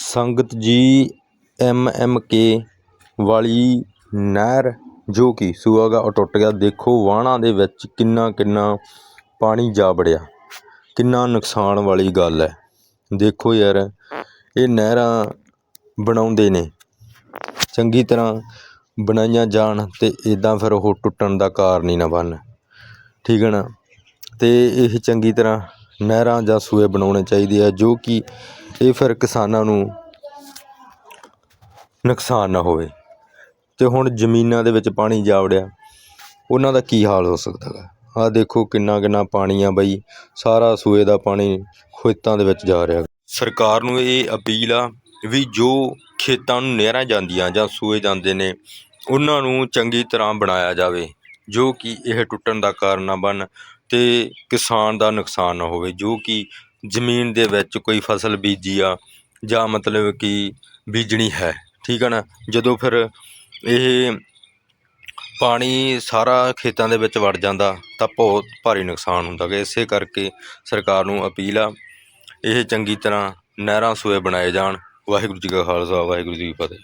ਸੰਗਤ ਜੀ M M K ਵਾਲੀ ਨਹਿਰ, ਜੋ ਕਿ ਸੂਆ ਗਾ ਉਹ ਟੁੱਟ ਗਿਆ। ਦੇਖੋ ਵਾਹਣਾ ਦੇ ਵਿੱਚ ਕਿੰਨਾ ਕਿੰਨਾ ਪਾਣੀ ਜਾ ਵੜਿਆ। ਕਿੰਨਾ ਨੁਕਸਾਨ ਵਾਲੀ ਗੱਲ ਹੈ। ਦੇਖੋ ਯਾਰ, ਇਹ ਨਹਿਰਾਂ ਬਣਾਉਂਦੇ ਨੇ। ਚੰਗੀ ਤਰ੍ਹਾਂ ਬਣਾਈਆਂ ਜਾਣ ਅਤੇ ਇੱਦਾਂ ਫਿਰ ਉਹ ਟੁੱਟਣ ਦਾ ਕਾਰਨ ਹੀ ਨਾ ਬਣ। ਠੀਕ ਹੈ ਨਾ? ਅਤੇ ਇਹ ਚੰਗੀ ਤਰ੍ਹਾਂ ਨਹਿਰਾਂ ਜਾਂ ਸੂਏ ਬਣਾਉਣੇ ਚਾਹੀਦੇ ਆ, ਜੋ ਕਿ ਇਹ ਫਿਰ ਕਿਸਾਨਾਂ ਨੂੰ ਨੁਕਸਾਨ ਨਾ ਹੋਵੇ। ਅਤੇ ਹੁਣ ਜ਼ਮੀਨਾਂ ਦੇ ਵਿੱਚ ਪਾਣੀ ਜਾ ਵੜਿਆ, ਉਹਨਾਂ ਦਾ ਕੀ ਹਾਲ ਹੋ ਸਕਦਾ ਗਾ? ਆਹ ਦੇਖੋ ਕਿੰਨਾ ਕਿੰਨਾ ਪਾਣੀ ਆ ਬਈ, ਸਾਰਾ ਸੂਏ ਦਾ ਪਾਣੀ ਖੇਤਾਂ ਦੇ ਵਿੱਚ ਜਾ ਰਿਹਾ ਸਰਕਾਰ ਨੂੰ ਇਹ ਅਪੀਲ ਆ ਵੀ ਜੋ ਖੇਤਾਂ ਨੂੰ ਨਹਿਰਾਂ ਜਾਂਦੀਆਂ ਜਾਂ ਸੂਏ ਜਾਂਦੇ ਨੇ, ਉਹਨਾਂ ਨੂੰ ਚੰਗੀ ਤਰ੍ਹਾਂ ਬਣਾਇਆ ਜਾਵੇ, ਜੋ ਕਿ ਇਹ ਟੁੱਟਣ ਦਾ ਕਾਰਨ ਨਾ ਬਣ। ਅਤੇ ਕਿਸਾਨ ਦਾ ਨੁਕਸਾਨ ਨਾ ਹੋਵੇ, ਜੋ ਕਿ ਜ਼ਮੀਨ ਦੇ ਵਿੱਚ ਕੋਈ ਫਸਲ ਬੀਜੀ ਆ, ਜਾਂ ਮਤਲਬ ਕਿ ਬੀਜਣੀ ਹੈ, ਠੀਕ ਹੈ ਨਾ? ਜਦੋਂ ਫਿਰ ਇਹ ਪਾਣੀ ਸਾਰਾ ਖੇਤਾਂ ਦੇ ਵਿੱਚ ਵੜ ਜਾਂਦਾ, ਤਾਂ ਬਹੁਤ ਭਾਰੀ ਨੁਕਸਾਨ ਹੁੰਦਾ ਗਾ। ਇਸੇ ਕਰਕੇ ਸਰਕਾਰ ਨੂੰ ਅਪੀਲ ਆ, ਇਹ ਚੰਗੀ ਤਰ੍ਹਾਂ ਨਹਿਰਾਂ ਸੂਏ ਬਣਾਏ ਜਾਣ। ਵਾਹਿਗੁਰੂ ਜੀ ਕਾ ਖਾਲਸਾ, ਵਾਹਿਗੁਰੂ ਜੀ ਕੀ ਫਤਿਹ।